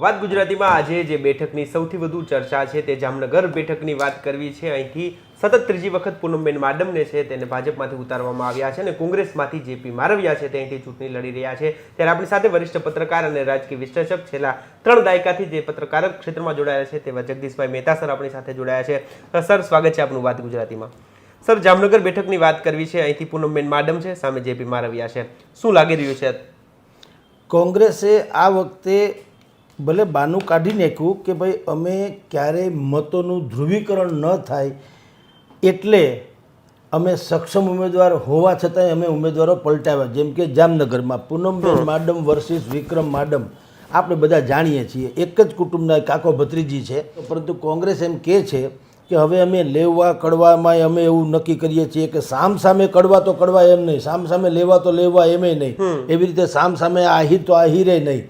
વાત ગુજરાતીમાં. આજે જે બેઠકની સૌથી વધુ ચર્ચા છે તે જામનગર બેઠકની વાત કરવી છે. અહીંથી સતત ત્રીજી વખત પૂનમબેન માડમને છે તેને ભાજપમાંથી ઉતારવામાં આવ્યા છે અને કોંગ્રેસમાંથી જેપી મારવિયા છે તે અહીંથી ચૂંટણી લડી રહ્યા છે. ત્યારે આપણી સાથે વરિષ્ઠ પત્રકાર અને રાજકીય વિશ્લેષક છેલ્લા ત્રણ દાયકાથી જે પત્રકાર ક્ષેત્રમાં જોડાયા છે તેવા જગદીશભાઈ મહેતા સર આપણી સાથે જોડાયા છે. સર, સ્વાગત છે આપનું વાત ગુજરાતીમાં. સર, જામનગર બેઠકની વાત કરવી છે. અહીંથી પૂનમબેન માડમ છે, સામે જેપી મારવિયા છે. શું લાગી રહ્યું છે? કોંગ્રેસે આ વખતે ભલે બાનું કાઢી નાખ્યું કે ભાઈ અમે ક્યારેય મતોનું ધ્રુવીકરણ ન થાય એટલે અમે સક્ષમ ઉમેદવાર હોવા છતાંય અમે ઉમેદવારો પલટાવ્યા. જેમ કે જામનગરમાં પૂનમબેન માડમ વર્સિસ વિક્રમ માડમ આપણે બધા જાણીએ છીએ. એક જ કુટુંબના કાકો ભત્રીજી છે. પરંતુ કોંગ્રેસ એમ કહે છે કે હવે અમે લેવા કડવામાં અમે એવું નક્કી કરીએ છીએ કે સામ સામે કડવા તો કડવા એમ નહીં સામ સામે લેવા તો લેવા એમે નહીં. એવી રીતે સામ સામે આહી તો આહીરે નહીં.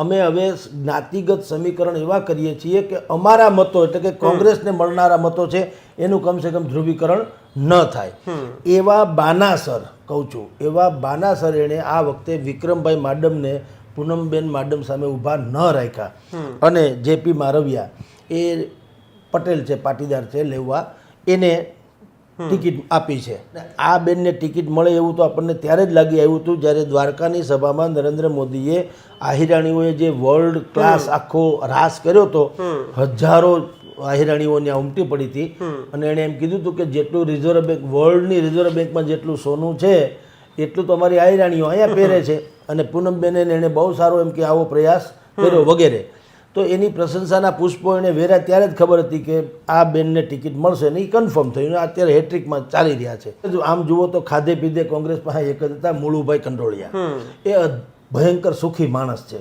અમે હવે જ્ઞાતિગત સમીકરણ એવા કરીએ છીએ કે અમારા મતો એટલે કે કોંગ્રેસને મળનારા મતો છે એનું કમસે કમ ધ્રુવીકરણ ન થાય. એવા બાનાસર કહું છું એવા બાનાસર એણે આ વખતે વિક્રમભાઈ માડમને પૂનમબેન માડમ સામે ઊભા ન રાખ્યા. અને જેપી મારવિયા એ પટેલ છે પાટીદાર છે લેવા એને ટિકિટ આપી છે. આ બેનને ટિકિટ મળે એવું તો આપણને ત્યારે જ લાગી આવ્યું હતું જ્યારે દ્વારકાની સભામાં નરેન્દ્ર મોદીએ આહિરાણીઓએ જે વર્લ્ડ ક્લાસ આખો રાસ કર્યો હતો હજારો આહિરાણીઓ ત્યાં ઉમટી પડી હતી. અને એણે એમ કીધું હતું કે જેટલું રિઝર્વ બેંક વર્લ્ડની રિઝર્વ બેંકમાં જેટલું સોનું છે એટલું તો અમારી આહિરાણીઓ અહીંયા પહેરે છે. અને પૂનમબેને એણે બહુ સારો એમ કે આવો પ્રયાસ કર્યો વગેરે. તો એની પ્રશંસાના પુષ્પો એને વેરા ત્યારે જ ખબર હતી કે આ બેનને ટિકિટ મળશે ને એ કન્ફર્મ થયું અત્યારે હેટ્રિકમાં ચાલી રહ્યા છે. આમ જુઓ તો ખાધે પીધે કોંગ્રેસ પાસે એક જ હતા મુળુભાઈ કંડોળિયા. એ ભયંકર સુખી માણસ છે.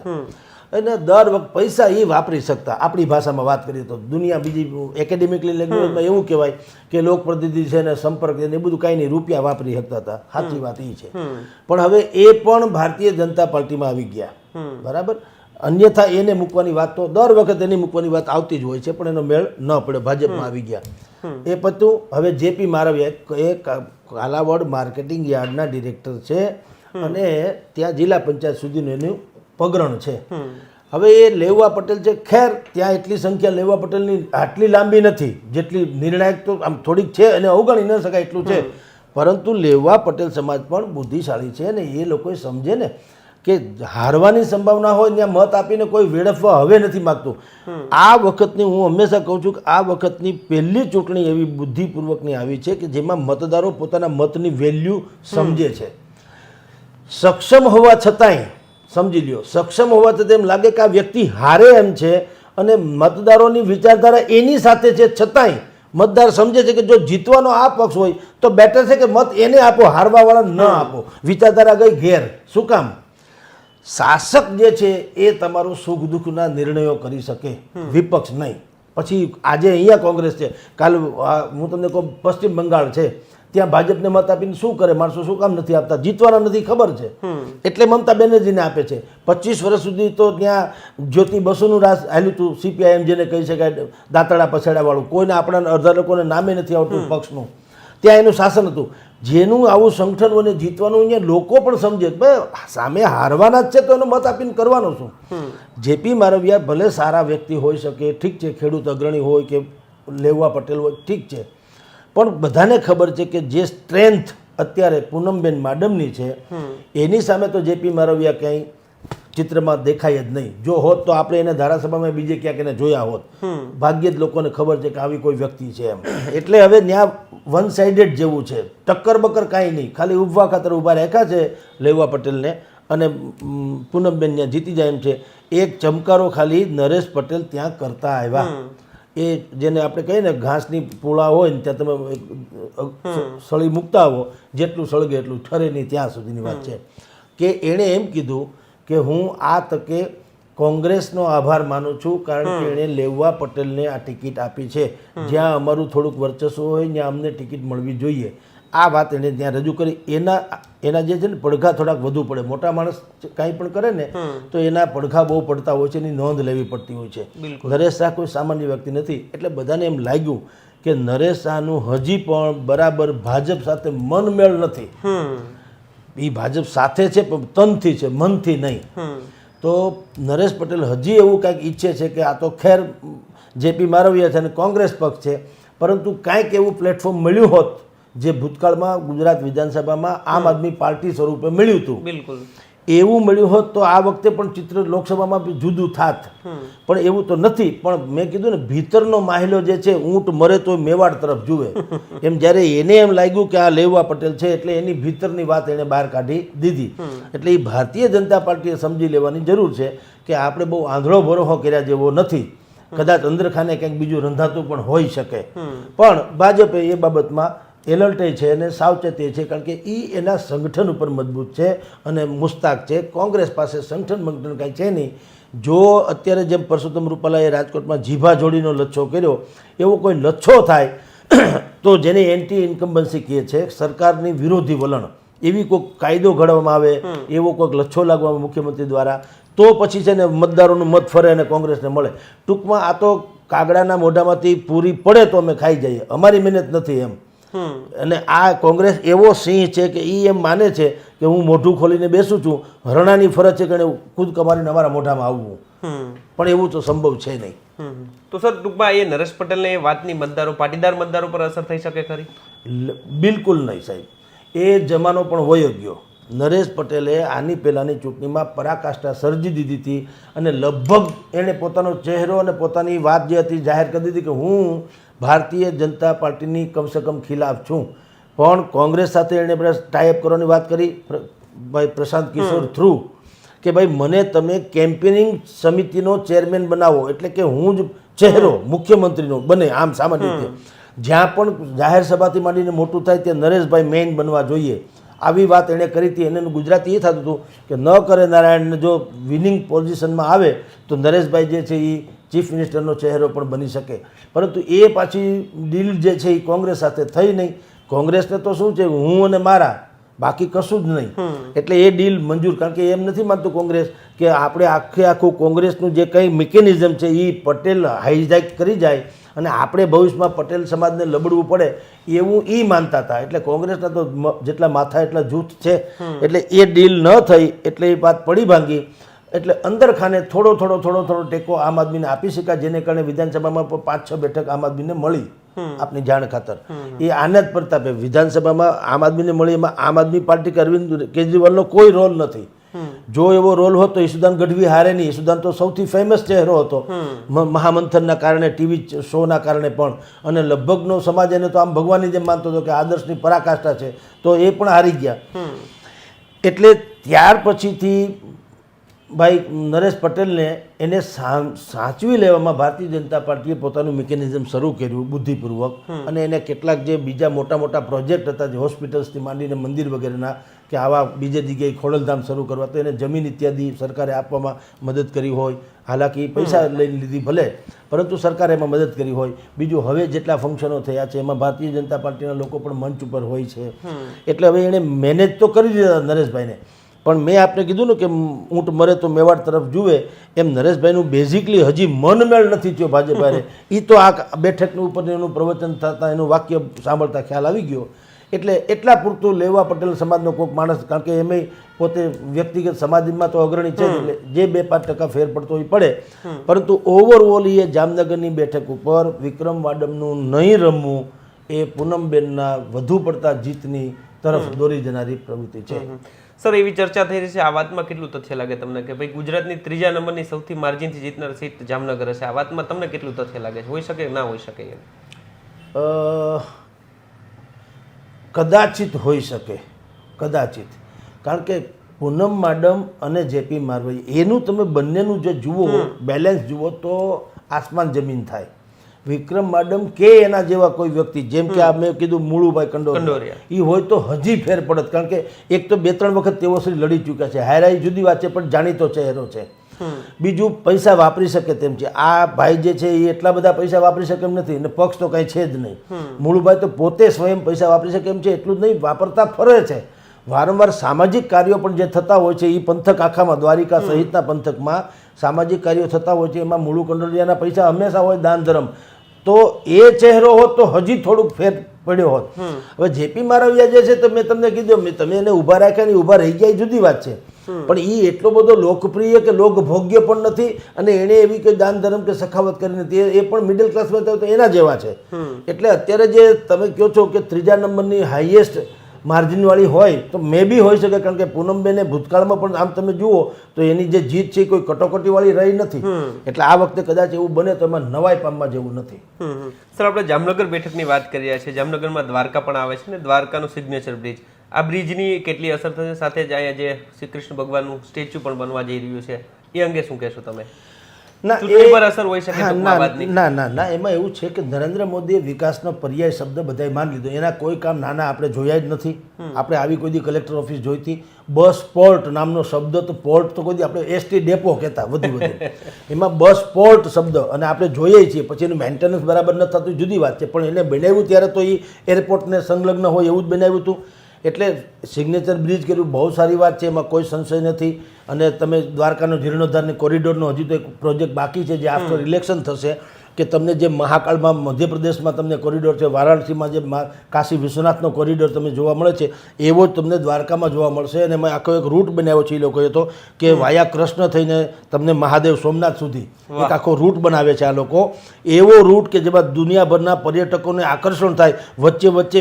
અને દર વખત પૈસા એ વાપરી શકતા. આપણી ભાષામાં વાત કરીએ તો દુનિયા બીજી એકેડેમિકલી લેંગ્વેજમાં એવું કહેવાય કે લોકપ્રતિનિધિ છે ને સંપર્ક છે એ બધું કાંઈ નહીં રૂપિયા વાપરી શકતા હતા. સાચી વાત એ છે. પણ હવે એ પણ ભારતીય જનતા પાર્ટીમાં આવી ગયા. બરાબર? અન્યથા એને મૂકવાની વાત તો દર વખત એની મૂકવાની વાત આવતી જ હોય છે પણ એનો મેળ ન પડ્યો ભાજપમાં આવી ગયા. એ પતું હવે જેપી મારવિયા એ કાલાવડ માર્કેટિંગ યાર્ડના ડિરેક્ટર છે અને ત્યાં જિલ્લા પંચાયત સુધીનું એનું પગરણ છે. હવે એ લેવા પટેલ છે ખેર ત્યાં એટલી સંખ્યા લેવા પટેલની આટલી લાંબી નથી જેટલી નિર્ણાયક તો આમ થોડીક છે અને અવગણી ન શકાય એટલું છે. પરંતુ લેવા પટેલ સમાજ પણ બુદ્ધિશાળી છે ને એ લોકોએ સમજે ને કે હારવાની સંભાવના હોય ત્યાં મત આપીને કોઈ વેડફવા હવે નથી માગતું. આ વખતની હું હંમેશા કહું છું કે આ વખતની પહેલી ચૂંટણી એવી બુદ્ધિપૂર્વકની આવી છે કે જેમાં મતદારો પોતાના મતની વેલ્યુ સમજે છે. સક્ષમ હોવા છતાંય સમજી લ્યો સક્ષમ હોવા છતાં એમ લાગે કે આ વ્યક્તિ હારે એમ છે અને મતદારોની વિચારધારા એની સાથે છે. છતાંય મતદાર સમજે છે કે જો જીતવાનો આ પક્ષ હોય તો બેટર છે કે મત એને આપો હારવાવાળા ન આપો. વિચારધારા ગઈ ઘેર. શું કામ? શાસક જે છે એ તમારું સુખ દુઃખના નિર્ણયો કરી શકે વિપક્ષ નહીં. પછી આજે અહીંયા કોંગ્રેસ છે. કાલ હું તમને કહું પશ્ચિમ બંગાળ છે. ત્યાં ભાજપને મત આપીને શું કરે? માણસો શું કામ નથી આપતા? જીતવાના નથી ખબર છે. એટલે મમતા બેનર્જીને આપે છે. પચીસ વર્ષ સુધી તો ત્યાં જ્યોતિ બસુનું રાસ હાલ્યું હતું. સીપીઆઈએમ જેને કહી શકાય દાંતડા પછેડાવાળું. કોઈને આપણા અડધા લોકોને નામે નથી આવતું પક્ષનું. ત્યાં એનું શાસન હતું. જેનું આવું સંગઠન અને જીતવાનું અહીંયા લોકો પણ સમજે. ભાઈ સામે હારવાના જ છે તો એનો મત આપીને કરવાનો શું? જેપી મારવિયા ભલે સારા વ્યક્તિ હોઈ શકે ઠીક છે ખેડૂત અગ્રણી હોય કે લેવા પટેલ હોય ઠીક છે. પણ બધાને ખબર છે કે જે સ્ટ્રેન્થ અત્યારે પૂનમબેન માડમની છે એની સામે તો જેપી મારવિયા ક્યાંય ચિત્રમાં દેખાય જ નહીં. જો હોત તો આપણે એને ધારાસભામાં બીજે ક્યાંક એને જોયા હોત. ભાગ્યે જ લોકોને ખબર છે કે આવી કોઈ વ્યક્તિ છે એમ. એટલે હવે ત્યાં વન સાઇડેડ જેવું છે. ટક્કર બક્કર કાંઈ નહીં. ખાલી ઉભવા ખાતર ઊભા રાખ્યા છે લેવા પટેલને અને પૂનમબેન ત્યાં જીતી જાય એમ છે. એક ચમકારો ખાલી નરેશ પટેલ ત્યાં કરતા આવ્યા. એ જેને આપણે કહીએ ને ઘાસની પૂળા હોય ને ત્યાં તમે સળી મૂકતા આવો જેટલું સળગે એટલું ઠરે નહીં ત્યાં સુધીની વાત છે. કે એણે એમ કીધું કે હું આ તકે કોંગ્રેસનો આભાર માનું છું કારણ કે એણે લેવા પટેલને આ ટિકિટ આપી છે. જ્યાં અમારું થોડુંક વર્ચસ્વ હોય ત્યાં અમને ટિકિટ મળવી જોઈએ. આ વાત એણે ત્યાં રજૂ કરી. એના એના જે છે ને પડઘા થોડાક વધુ પડે. મોટા માણસ કાંઈ પણ કરે ને તો એના પડઘા બહુ પડતા હોય છે એની નોંધ લેવી પડતી હોય છે. નરેશ શાહ કોઈ સામાન્ય વ્યક્તિ નથી. એટલે બધાને એમ લાગ્યું કે નરેશ શાહનું હજી પણ બરાબર ભાજપ સાથે મનમેળ નથી. એ ભાજપ સાથે છે પણ તનથી છે મનથી નહીં. તો નરેશ પટેલ હજી એવું કાંઈક ઈચ્છે છે કે આ તો ખેર જેપી મારવિયા છે અને કોંગ્રેસ પક્ષ છે પરંતુ કાંઈક એવું પ્લેટફોર્મ મળ્યું હોત જે ભૂતકાળમાં ગુજરાત વિધાનસભામાં આમ આદમી પાર્ટી સ્વરૂપે મળ્યું હતું. બિલકુલ. એવું મળ્યું હોત તો આ વખતે પણ ચિત્ર લોકસભામાં જુદું થાત. પણ એવું તો નથી પણ મેં કીધું ને ભીતરનો માહિલો જે છે ઊંટ મરે તો મેવાડ તરફ જુએ. એમ જ્યારે એને એમ લાગ્યું કે આ લેવા પટેલ છે એટલે એની ભીતરની વાત એણે બહાર કાઢી દીધી. એટલે એ ભારતીય જનતા પાર્ટીએ સમજી લેવાની જરૂર છે કે આપણે બહુ આંધળો ભરોહો કર્યા જેવો નથી. કદાચ અંદરખાને કંઈક બીજું રંધાતું પણ હોઈ શકે. પણ ભાજપે એ બાબતમાં એલર્ટે છે અને સાવચેતી છે કારણ કે એ એના સંગઠન ઉપર મજબૂત છે અને મુસ્તાક છે. કોંગ્રેસ પાસે સંગઠન મંગઠન કાંઈ છે નહીં. જો અત્યારે જેમ પરસોત્તમ રૂપાલાએ રાજકોટમાં જીભા જોડીનો લચ્છો કર્યો એવો કોઈ લચ્છો થાય તો જેને એન્ટી ઇન્કમ્બન્સી કહે છે સરકારની વિરોધી વલણ એવી કોઈક કાયદો ઘડવામાં આવે એવો કોઈક લચ્છો લાગવામાં મુખ્યમંત્રી દ્વારા તો પછી છે ને મતદારોનું મત ફરે અને કોંગ્રેસને મળે. ટૂંકમાં આ તો કાગડાના મોઢામાંથી પૂરી પડે તો અમે ખાઈ જઈએ. અમારી મહેનત નથી એમ. અને આ કોંગ્રેસ એવો સિંહ છે કે એ એમ માને છે કે હું મોઢું ખોલીને બેસું છું હરણાની ફરજ છે કે ખુદ કમારીને અમારા મોઢામાં આવવું. પણ એવું તો સંભવ છે નહીં. તો સર ટૂંકમાં એ નરેશ પટેલને એ વાતની મતદારો પાટીદાર મતદારો પર અસર થઈ શકે ખરી? બિલકુલ નહીં સાહેબ. એ જમાનો પણ વયો ગયો. નરેશ પટેલે આની પહેલાંની ચૂંટણીમાં પરાકાષ્ઠા સર્જી દીધી હતી અને લગભગ એણે પોતાનો ચહેરો અને પોતાની વાત જે હતી જાહેર કરી દીધી કે હું ભારતીય જનતા પાર્ટીની કમસે કમ ખિલાફ છું. પણ કોંગ્રેસ સાથે એણે બધા ટાઈઅપ કરવાની વાત કરી. ભાઈ પ્રશાંત કિશોર થ્રુ કે ભાઈ મને તમે કેમ્પેનિંગ સમિતિનો ચેરમેન બનાવો એટલે કે હું જ ચહેરો મુખ્યમંત્રીનો બને આમ સામાન્ય રીતે. જ્યાં પણ જાહેર સભાથી માંડીને મોટું થાય ત્યાં નરેશભાઈ મેઇન બનવા જોઈએ. આવી વાત એણે કરી હતી. એને ગુજરાતી એ થતું હતું કે ન કરે નારાયણને જો વિનિંગ પોઝિશનમાં આવે તો નરેશભાઈ જે છે એ ચીફ મિનિસ્ટરનો ચહેરો પણ બની શકે. પરંતુ એ પાછી ડીલ જે છે એ કોંગ્રેસ સાથે થઈ નહીં. કોંગ્રેસને તો શું છે હું અને મારા બાકી કશું જ નહીં. એટલે એ ડીલ મંજૂર કારણ કે એમ નથી માનતું કોંગ્રેસ કે આપણે આખે આખું કોંગ્રેસનું જે કંઈ મિકેનિઝમ છે એ પટેલ હાઈજેક કરી જાય અને આપણે ભવિષ્યમાં પટેલ સમાજને લબડવું પડે એવું એ માનતા હતા. એટલે કોંગ્રેસના તો જેટલા માથા એટલા જૂથ છે. એટલે એ ડીલ ન થઈ એટલે એ વાત પડી ભાંગી. એટલે અંદર ખાને થોડો થોડો થોડો થોડો ટેકો આમ આદમીને આપી શકાય જેને કારણે વિધાનસભામાં પાંચ છ બેઠક આમ આદમીને મળી આપની જાણ ખાતર. એ આનંદ પ્રતાપે વિધાનસભામાં આમ આદમીને મળી એમાં આમ આદમી પાર્ટી કે અરવિંદ કેજરીવાલનો કોઈ રોલ નથી. જો એવો રોલ હોત તો ઈસુદાન ગઢવી હારે નહીં ઈસુદાન તો સૌથી ફેમસ ચહેરો હતો. મહામંથનના કારણે ટીવી શોના કારણે પણ. અને લગભગનો સમાજ એને તો આમ ભગવાનની જેમ માનતો હતો કે આદર્શની પરાકાષ્ઠા છે તો એ પણ હારી ગયા. એટલે ત્યાર પછીથી ભાઈ નરેશ પટેલને એને સાચવી લેવામાં ભારતીય જનતા પાર્ટીએ પોતાનું મિકેનિઝમ શરૂ કર્યું બુદ્ધિપૂર્વક. અને એને કેટલાક જે બીજા મોટા મોટા પ્રોજેક્ટ હતા જે હોસ્પિટલ્સથી માંડીને મંદિર વગેરેના કે આવા બીજે જગ્યાએ ખોડલધામ શરૂ કરવા તો એને જમીન ઇત્યાદિ સરકારે આપવામાં મદદ કરી હોય. હાલાકી પૈસા લઈને લીધી ભલે પરંતુ સરકારે એમાં મદદ કરી હોય. બીજું હવે જેટલા ફંક્શનો થયા છે એમાં ભારતીય જનતા પાર્ટીના લોકો પણ મંચ ઉપર હોય છે. એટલે હવે એણે મેનેજ તો કરી દીધા નરેશભાઈને. પણ મેં આપને કીધું ને કે ઊંટ મરે તો મેવાડ તરફ જુએ એમ નરેશભાઈનું બેઝિકલી હજી મનમેળ નથી થયો ભાજપા હારે એ તો આ બેઠકની ઉપર એનું પ્રવચન થતાં એનું વાક્ય સાંભળતા ખ્યાલ આવી ગયો. એટલે એટલા પૂરતું લેવા પટેલ સમાજનો કોઈક માણસ કારણ કે એમે પોતે વ્યક્તિગત સમાજમાં તો અગ્રણી છે એટલે જે બે પાંચ ટકા ફેર પડતો એ પડે. પરંતુ ઓવરઓલ એ જામનગરની બેઠક ઉપર વિક્રમ વાડમનું નહીં રમવું એ પૂનમબેનના વધુ પડતા જીતની તરફ દોરી જનારી પ્રવૃત્તિ છે. સર એવી ચર્ચા થઈ રહી છે. આ વાતમાં કેટલું તથ્ય લાગે તમને? કે ભાઈ ગુજરાતની ત્રીજા નંબરની સૌથી માર્જિનથી જીતનાર સીટ જામનગર હશે. આ વાતમાં તમને કેટલું તથ્ય લાગે છે? હોઈ શકે ના હોઈ શકે એમ? કદાચિત હોઈ શકે. કદાચિત. કારણ કે પૂનમ માડમ અને જેપી મારવાઈ એનું તમે બંનેનું જો જુઓ બેલેન્સ જુઓ તો આસમાન જમીન થાય. વિક્રમ માડમ કે એના જેવા કોઈ વ્યક્તિ? જેમ કે આ મેં કીધું મુળુભાઈ કંડોરિયા. એ હોય તો હજી ફેર પડત કારણ કે એક તો બે ત્રણ વખત તેઓ શ્રી લડી ચૂક્યા છે. હાયરાઈ જુદી વાત છે પણ જાણીતો ચહેરો છે. બીજું પૈસા વાપરી શકે તેમ છે. આ ભાઈ જે છે એ એટલા બધા પૈસા વાપરી શકે એમ નથી અને પક્ષ તો કાંઈ છે જ નહીં. મૂળભાઈ તો પોતે સ્વયં પૈસા વાપરી શકે એમ છે એટલું જ નહીં વાપરતા ફરે છે. વારંવાર સામાજિક કાર્યો પણ જે થતા હોય છે એ પંથક આખામાં દ્વારિકા સહિતના પંથકમાં સામાજિક કાર્યો થતા હોય છે એમાં મૂળુ કંડોલિયાના પૈસા હંમેશા હોય દાન ધર્મ. તો એ ચહેરો હોત તો હજી થોડુંક ફેર પડ્યો હોત. હવે જેપી મારવિયા જે છે તો મેં તમને કીધું મેં તમે એને ઊભા રાખ્યા ને ઊભા રહી ગયા એ જુદી વાત છે. પણ એ એટલો બધો લોકપ્રિય કે લોકભોગ્ય પણ નથી અને એણે એવી કોઈ દાન ધર્મ કે સખાવત કરી નથી એ- એ પણ મિડલ ક્લાસમાં તો એના જેવા છે. એટલે અત્યારે જે તમે કહો છો કે ત્રીજા નંબરની હાઈએસ્ટ માર્જિનવાળી હોય તો મે બી હોઈ શકે કારણ કે પૂનમબેને ભૂતકાળમાં પણ આમ તમે જુઓ તો એની જે જીત છે કોઈ કટોકટીવાળી રહી નથી. એટલે આ વખતે કદાચ એવું બને તો એમાં નવાઈ પામવા જેવું નથી. સર આપણે જામનગર બેઠકની વાત કરી રહ્યા છીએ. જામનગરમાં દ્વારકા પણ આવે છે ને દ્વારકાનું સિગ્નેચર બ્રિજ આ બ્રિજની કેટલી અસર થશે? સાથે જ અહીંયા જે શ્રી કૃષ્ણ ભગવાનનું સ્ટેચ્યુ પણ બનવા જઈ રહ્યું છે. એ અંગે શું કહેશો તમે? ના પર અસર હોઈ શકે ના ના ના ના એમાં એવું છે કે નરેન્દ્ર મોદીએ વિકાસનો પર્યાય શબ્દ બધાએ માની લીધો. એના કોઈ કામ નાના આપણે જોયા જ નથી. આપણે આવી કોઈ દી કલેક્ટર ઓફિસ જોઈતી. બસ પોર્ટ નામનો શબ્દ તો પોર્ટ તો કોઈ દી આપણે એસટી ડેપો કહેતા વધુ વધુ. એમાં બસ પોર્ટ શબ્દ અને આપણે જોઈએ છીએ. પછી એનું મેન્ટેનન્સ બરાબર ન થતું જુદી વાત છે. પણ એને બનાવ્યું ત્યારે તો એ એરપોર્ટને સંલગ્ન હોય એવું જ બનાવ્યું હતું. એટલે સિગ્નેચર બ્રિજ કર્યું બહુ સારી વાત છે એમાં કોઈ સંશય નથી. અને તમે દ્વારકાનો જીર્ણોદ્ધારની કોરિડોરનો હજી તો એક પ્રોજેક્ટ બાકી છે જે આફ્ટર ઇલેક્શન થશે. કે તમને જે મહાકાળમાં મધ્યપ્રદેશમાં તમને કોરિડોર છે વારાણસીમાં જે કાશી વિશ્વનાથનો કોરિડોર તમને જોવા મળે છે એવો જ તમને દ્વારકામાં જોવા મળશે અને એમાં આખો એક રૂટ બનાવ્યો છે એ લોકોએ તો કે વાયા કૃષ્ણ થઈને તમને મહાદેવ સોમનાથ સુધી એક આખો રૂટ બનાવે છે આ લોકો. એવો રૂટ કે જેમાં દુનિયાભરના પર્યટકોને આકર્ષણ થાય વચ્ચે વચ્ચે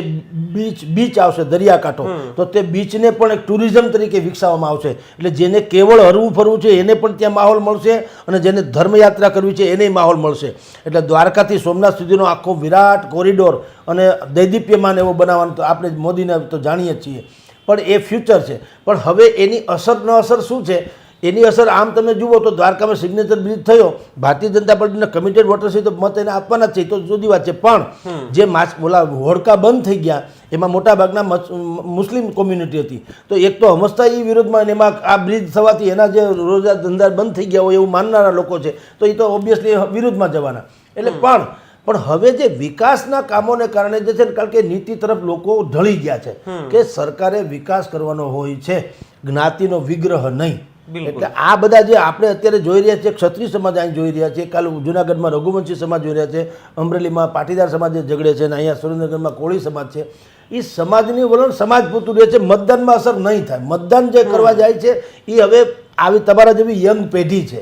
બીચ બીચ આવશે દરિયાકાંઠો. તો તે બીચને પણ એક ટુરિઝમ તરીકે વિકસાવવામાં આવશે. એટલે જેને કેવળ હરવું ફરવું છે એને પણ ત્યાં માહોલ મળશે અને જેને ધર્મયાત્રા કરવી છે એને માહોલ મળશે. એટલે દ્વારકાથી સોમનાથ સુધીનો આખો વિરાટ કોરિડોર અને દૈદીપ્યમાન એવો બનાવવાનું તો આપણે મોદીને તો જાણીએ જ છીએ. પણ એ ફ્યુચર છે. પણ હવે એની અસર ન અસર શું છે? એની અસર આમ તમે જુઓ તો દ્વારકામાં સિગ્નેચર બ્રિજ થયો. ભારતીય જનતા પાર્ટીના કમિટેડ વોટર્સ છે તો મત એને આપવાના જ છે. તો જુદી વાત છે. પણ જે માસ બોલા હોડકા બંધ થઈ ગયા એમાં મોટાભાગના મસ- મુસ્લિમ કોમ્યુનિટી હતી. તો એક તો હમસતા એ વિરોધમાં એમાં આ બ્રિજ થવાથી એના જે રોજા ધંધા બંધ થઈ ગયા હોય એવું માનનારા લોકો છે તો એ તો ઓબ્વિયસલી વિરોધમાં જવાના. એટલે પણ પણ હવે જે વિકાસના કામોને કારણે જે છે ને કારણ કે નીતિ તરફ લોકો ઢળી ગયા છે કે સરકારે વિકાસ કરવાનો હોય છે. જ્ઞાતિનો વિગ્રહ નહીં. એટલે આ બધા જે આપણે અત્યારે જોઈ રહ્યા છીએ ક્ષત્રિય સમાજ અહીં જોઈ રહ્યા છીએ કાલ જુનાગઢમાં રઘુવંશી સમાજ જોઈ રહ્યા છે અમરેલીમાં પાટીદાર સમાજ ઝઘડે છે અને અહીંયા સુરેન્દ્રનગરમાં કોળી સમાજ છે એ સમાજની વલણ સમાજ પૂરતું રહે છે મતદાનમાં અસર નહીં થાય. મતદાન જે કરવા જાય છે એ હવે આવી તમારા જેવી યંગ પેઢી છે.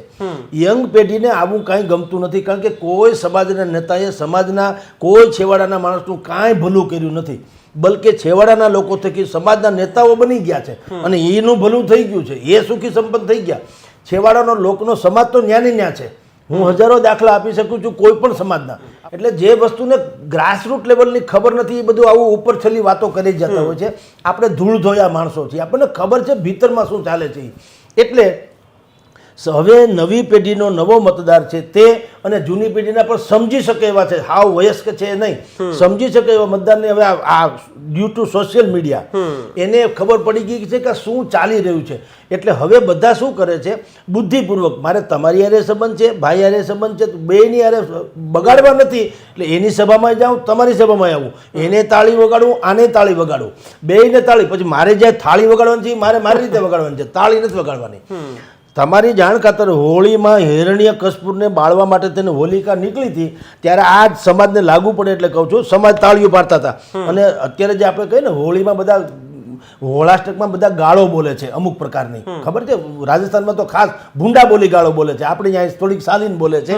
યંગ પેઢીને આવું કાંઈ ગમતું નથી કારણ કે કોઈ સમાજના નેતાએ સમાજના કોઈ છેવાડાના માણસનું કાંઈ ભલું કર્યું નથી. બલકે છેવાડાના લોકો થકી સમાજના નેતાઓ બની ગયા છે. અને એનું ભલું થઈ ગયું છે. એ સુખી સંપન્ન થઈ ગયા. છેવાડાનો લોકનો સમાજ તો ન્યાની ન્યા છે. હું હજારો દાખલા આપી શકું છું કોઈ પણ સમાજના. એટલે જે વસ્તુને ગ્રાસરૂટ લેવલની ખબર નથી એ બધું આવું ઉપર છેલ્લી વાતો કરી જતા હોય છે. આપણે ધૂળ ધોયા માણસો છીએ. આપણને ખબર છે ભીતરમાં શું ચાલે છે. એટલે હવે નવી પેઢીનો નવો મતદાર છે તે અને જૂની પેઢીના પણ સમજી શકે એવા છે. હાવ વયસ્ક છે નહીં. સમજી શકે એવા મતદારને હવે આ- ડ્યુ ટુ સોશિયલ મીડિયા એને ખબર પડી ગઈ છે કે શું ચાલી રહ્યું છે. એટલે હવે બધા શું કરે છે? બુદ્ધિપૂર્વક. મારે તમારી હારે સંબંધ છે ભાઈ હારે સંબંધ છે બેની હારે બગાડવા નથી. એટલે એની સભામાં જાઉં તમારી સભામાં આવું. એને તાળી વગાડવું આને તાળી વગાડવું બેયને તાળી. પછી મારે જ્યાં થાળી વગાડવાની છે મારે મારી રીતે વગાડવાની છે. તાળી નથી વગાડવાની. તમારી જાણ ખાતર હોળીમાં હિરણ્ય કસ્પુરને બાળવા માટે તેને હોલિકા નીકળી હતી ત્યારે આ જ સમાજને લાગુ પડે એટલે કહું છું સમાજ તાળીઓ પાડતા હતા. અને અત્યારે જે આપણે કહીએ ને હોળીમાં બધા હોળાષ્ટકમાં બધા ગાળો બોલે છે અમુક પ્રકારની. ખબર છે? રાજસ્થાનમાં તો ખાસ ભૂંડા બોલી ગાળો બોલે છે. આપણે અહીંયા થોડીક સાલીન બોલે છે.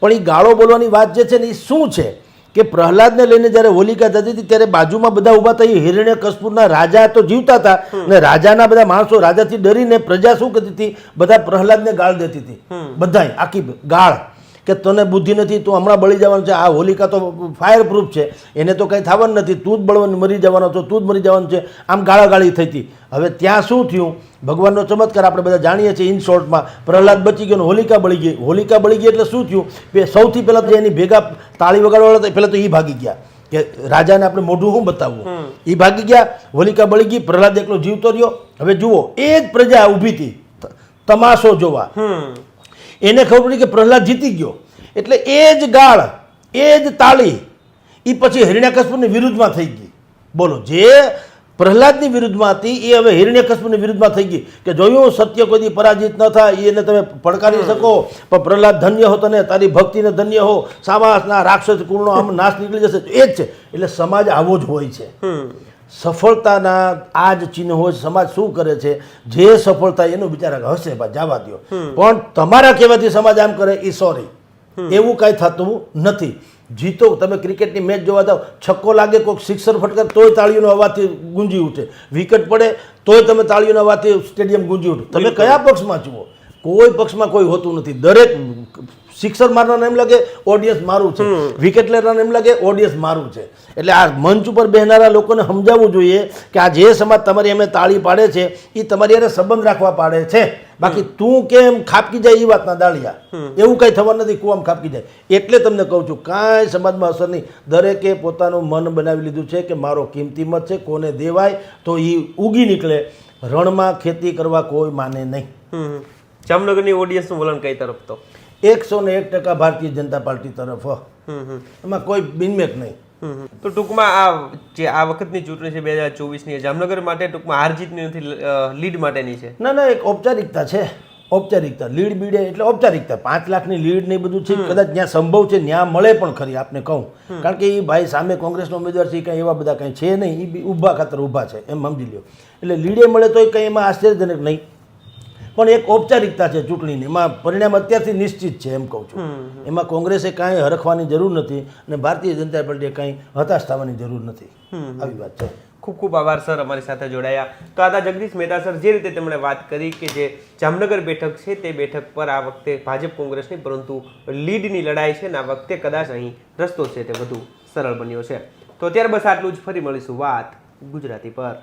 પણ એ ગાળો બોલવાની વાત જે છે ને એ શું છે? કે પ્રહલાદને લઈને જ્યારે હોલિકા જતી હતી ત્યારે બાજુમાં બધા ઊભા થઈ હિરણ્ય કસ્પૂરના રાજા તો જીવતા હતા. ને રાજાના બધા માણસો રાજાથી ડરીને પ્રજા શું કરતી હતી? બધા પ્રહલાદને ગાળ દેતી હતી. બધાય આખી ગાળ. કે તને બુદ્ધિ નથી તું હમણાં બળી જવાનું છે. આ હોલિકા તો ફાયર પ્રૂફ છે. એને તો કંઈ થવાનું નથી. તું જ બળવાનું મરી જવાનો છો તું જ મરી જવાનું છે. આમ ગાળાગાળી થઈ હતી હવે ત્યાં શું થયું? ભગવાનનો ચમત્કાર આપણે બધા જાણીએ છીએ ઇન શોર્ટમાં પ્રહલાદ બચી ગયો હોલિકા બળી ગઈ. હોલિકા બળી ગઈ એટલે શું થયું? કે સૌથી પહેલાં તો એની ભેગા તાળી વગાડવાળા પહેલાં તો એ ભાગી ગયા. કે રાજાને આપણે મોઢું શું બતાવવું? એ ભાગી ગયા હોલિકા બળી ગઈ પ્રહલાદ એકલો જીવતો રહ્યો. હવે જુઓ એ જ પ્રજા ઊભી હતી. તમાશો જોવા. એને ખબર પડી કે પ્રહલાદ જીતી ગયો. એટલે એ જ ગાળ એ જ તાળી એ પછી હિરણ્યકશ્યપની વિરુદ્ધમાં થઈ ગઈ. બોલો જે પ્રહલાદની વિરુદ્ધમાં હતી એ હવે હિરણ્યકશ્મની વિરુદ્ધમાં થઈ ગઈ કે જોયું સત્ય કોઈથી પરાજિત ન થાય એને તમે પડકારી શકો. પણ પ્રહલાદ ધન્ય હો તને તારી ભક્તિને ધન્ય હો સામાસના રાક્ષસ કુળનો આમ નાશ નીકળી જશે એ જ છે. એટલે સમાજ આવો જ હોય છે. સફળતાના આ જ ચિહ્નો સમાજ શું કરે છે? જે સફળતા એનું બિચારા હશે બા જવા દો પણ તમારા કહેવાથી સમાજ આમ કરે એ સોરી એવું કાંઈ થતું નથી. જીતો તમે ક્રિકેટની મેચ જોવા જાઓ છક્કો લાગે કોઈક સિક્સર ફટકાર તોય તાળીઓનો અવાજથી ગુંજી ઉઠે. વિકેટ પડે તોય તમે તાળીઓનો અવાજથી સ્ટેડિયમ ગુંજી ઉઠે. તમે કયા પક્ષમાં જુઓ? કોઈ પક્ષમાં કોઈ હોતું નથી. દરેક સિક્સર મારનારને એમ લાગે ઓડિયન્સ મારું છે. વિકેટ લેનારને એમ લાગે ઓડિયન્સ મારું છે. એટલે આ મંચ ઉપર બેહનારા લોકોને સમજાવવું જોઈએ કે આ જે સમાજ તમારી અમે તાળી પાડે છે એ તમારી એને સંબંધ રાખવા પાડે છે. બાકી તું કેમ ખાપકી જાય એ વાતના દાળિયા? એવું કંઈ થવા નથી કુવામાં ખાપકી જાય. એટલે તમને કહું છું કાંઈ સમાજમાં અસર નહીં. દરેકે પોતાનું મન બનાવી લીધું છે કે મારો કિંમતી મત છે કોને દેવાય તો એ ઉગી નીકળે. રણમાં ખેતી કરવા કોઈ માને નહીં. જામનગરની ઓડિયન્સનું વલણ કઈ તરફ તો? એકસો ને એક ટકા ભારતીય જનતા પાર્ટી તરફ. એમાં કોઈ બિનમેક નહીં. તો ટૂંકમાં આ જે આ વખતની ચૂંટણી છે બે હજાર ચોવીસની જામનગર માટે ટૂંકમાં હાર જીતની નથી લીડ માટેની છે? ના ના એક ઔપચારિકતા છે. ઔપચારિકતા. લીડ બીડે એટલે ઔપચારિકતા. પાંચ લાખની લીડ ને બધું છે કદાચ જ્યાં સંભવ છે ત્યાં મળે પણ ખરી આપને કહું. કારણ કે એ ભાઈ સામે કોંગ્રેસનો ઉમેદવાર છે એ કંઈ એવા બધા કંઈ છે નહીં એ ઊભા ખાતર ઊભા છે એમ સમજી લ્યો. એટલે લીડે મળે તો કંઈ એમાં આશ્ચર્યજનક નહીં. પણ એક ઔપચારિકતા છે ચૂંટણીની. એમાં પરિણામ અત્યારથી નિશ્ચિત છે એમ કહું છું. એમાં કોંગ્રેસે કાંઈ હરખવાની જરૂર નથી અને ભારતીય જનતા પાર્ટીએ કાંઈ હતાશ થવાની જરૂર નથી. આવી વાત છે. ખૂબ ખૂબ આભાર સર અમારી સાથે જોડાયા. તો આદા જગદીશ મહેતા સર જે રીતે તેમણે વાત કરી કે જે જામનગર બેઠક છે તે બેઠક પર આ વખતે ભાજપ કોંગ્રેસની પરંતુ લીડની લડાઈ છે ને આ વખતે કદાચ અહીં રસ્તો છે તે વધુ સરળ બન્યો છે. તો ત્યાર બસ આટલું જ. ફરી મળીશું. વાત ગુજરાતી પર.